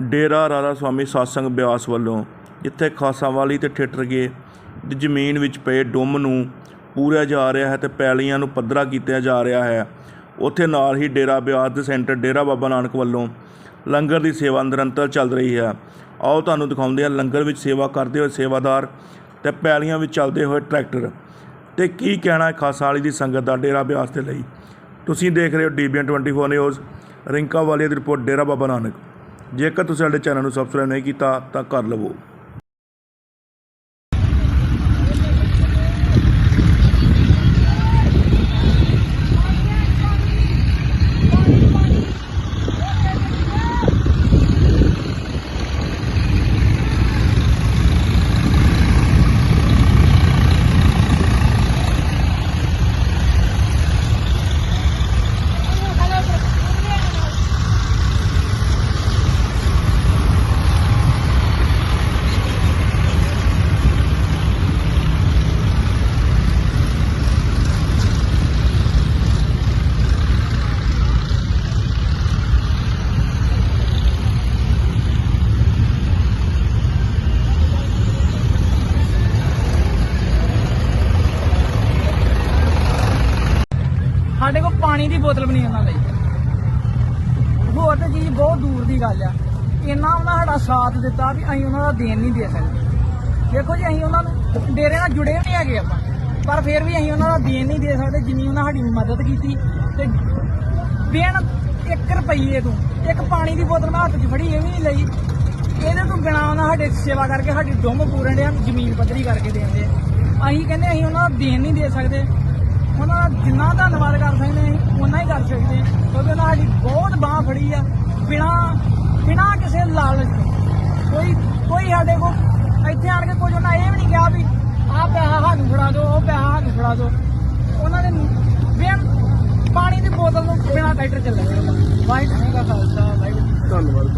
ਡੇਰਾ ਰਾਧਾ ਸਵਾਮੀ ਸਾਸੰਗ ਬਿਆਸ ਵੱਲੋਂ ਜਿੱਥੇ ਖਾਸਾਵਾਲੀ ਤੇ ਠੇਠਰਗੇ ਦੀ ਜ਼ਮੀਨ ਵਿੱਚ ਪਏ ਡੁੰਮ ਨੂੰ ਪੂਰਿਆ ਜਾ ਰਿਹਾ ਹੈ ਤੇ ਪੈਲੀਆਂ ਨੂੰ ਪੱਧਰਾ ਕੀਤਾ ਜਾ ਰਿਹਾ ਹੈ। ਉੱਥੇ ਨਾਲ ਹੀ ਡੇਰਾ ਬਿਆਸ ਦੇ ਸੈਂਟਰ ਡੇਰਾ ਬਾਬਾ ਨਾਨਕ ਵੱਲੋਂ ਲੰਗਰ ਦੀ ਸੇਵਾ ਨਿਰੰਤਰ ਚੱਲ ਰਹੀ ਹੈ। ਆਓ ਤੁਹਾਨੂੰ ਦਿਖਾਉਂਦੇ ਹਾਂ ਲੰਗਰ ਵਿੱਚ ਸੇਵਾ ਕਰਦੇ ਹੋਏ ਸੇਵਾਦਾਰ ਤੇ ਪੈਲੀਆਂ ਵਿੱਚ ਚੱਲਦੇ ਹੋਏ ਟਰੈਕਟਰ। ਤੇ ਕੀ ਕਹਿਣਾ ਹੈ ਖਾਸਾ ਵਾਲੀ ਦੀ ਸੰਗਤ ਦਾ ਡੇਰਾ ਬਿਆਸ ਦੇ ਲਈ? ਤੁਸੀਂ ਦੇਖ ਰਹੇ ਹੋ ਡੀਬੀਐਨ 24 ਨਿਊਜ਼, ਰਿੰਕਾ ਵਾਲੀਆ ਦੀ ਰਿਪੋਰਟ, ਡੇਰਾ ਬਾਬਾ ਨਾਨਕ। ਜੇਕਰ ਤੁਸੀਂ ਸਾਡੇ ਚੈਨਲ ਨੂੰ ਸਬਸਕ੍ਰਾਈਬ ਨਹੀਂ ਕੀਤਾ ਤਾਂ ਕਰ ਲਵੋ। ਸਾਡੇ ਕੋਲ ਪਾਣੀ ਦੀ ਬੋਤਲ ਵੀ ਨਹੀਂ ਉਹਨਾਂ ਲਈ। ਹੋਰ ਤੇ ਚੀਜ਼ ਬਹੁਤ ਦੂਰ ਦੀ ਗੱਲ ਆ। ਇੰਨਾ ਉਹਨਾਂ ਸਾਡਾ ਸਾਥ ਦਿੱਤਾ ਵੀ ਅਸੀਂ ਉਹਨਾਂ ਦਾ ਦੇਣ ਨਹੀਂ ਦੇ ਸਕਦੇ। ਦੇਖੋ ਜੀ, ਅਸੀਂ ਉਹਨਾਂ ਨੂੰ ਡੇਰੇ ਨਾਲ ਜੁੜੇ ਵੀ ਨਹੀਂ ਹੈਗੇ ਆਪਾਂ। ਪਰ ਫਿਰ ਵੀ ਅਸੀਂ ਉਹਨਾਂ ਦਾ ਦੇਣ ਨਹੀਂ ਦੇ ਸਕਦੇ, ਜਿੰਨੀ ਉਹਨਾਂ ਸਾਡੀ ਮਦਦ ਕੀਤੀ। ਤੇ ਬਿਨ 1 ਰੁਪਈਏ ਤੋਂ ਇੱਕ ਪਾਣੀ ਦੀ ਬੋਤਲ ਮੈਂ ਹੱਥ 'ਚ ਫੜੀ, ਇਹ ਵੀ ਨਹੀਂ ਲਈ। ਇਹਦੇ ਤੋਂ ਬਿਨਾ ਉਹਨਾਂ ਸਾਡੇ ਸੇਵਾ ਕਰਕੇ ਸਾਡੀ ਡੁੰਮ ਪੂਰਨ ਡਿਆ, ਜ਼ਮੀਨ ਪੱਧਰੀ ਕਰਕੇ ਦੇਂਦੇ ਅਸੀਂ ਕਹਿੰਦੇ ਅਸੀਂ ਉਹਨਾਂ ਦਾ ਦੇਣ ਨਹੀਂ ਦੇ ਸਕਦੇ। ਉਹਨਾਂ ਦਾ ਜਿੰਨਾ ਧੰਨਵਾਦ ਕਰ ਸਕਦੇ ਹਾਂ ਅਸੀਂ ਉਨਾ ਹੀ ਕਰ ਸਕਦੇ ਹਾਂ। ਕਿਉਂਕਿ ਉਹਨਾਂ ਸਾਡੀ ਬਹੁਤ ਬਾਹ ਫੜੀ ਆ, ਬਿਨਾ ਬਿਨਾ ਕਿਸੇ ਲਾਲਚ ਤੋਂ। ਕੋਈ ਕੋਈ ਸਾਡੇ ਕੋਲ ਇੱਥੇ ਆਣ ਕੇ ਕੁਝ ਉਹਨਾਂ ਇਹ ਵੀ ਨਹੀਂ ਕਿਹਾ ਵੀ ਆਹ ਪੈਸਾ ਸਾਨੂੰ ਫੜਾ ਦਿਓ, ਉਹ ਪੈਸਾ ਸਾਨੂੰ ਫੜਾ ਦਿਓ। ਉਹਨਾਂ ਨੇ ਬਿਨ ਪਾਣੀ ਦੀ ਬੋਤਲ ਨੂੰ ਬਿਨਾ ਟਰੈਕਟਰ ਚੱਲਿਆ। ਵਾਹਿਗੁਰੂ ਜੀ ਕਾ ਖਾਲਸਾ, ਵਾਹਿਗੁਰੂ ਧੰਨਵਾਦ।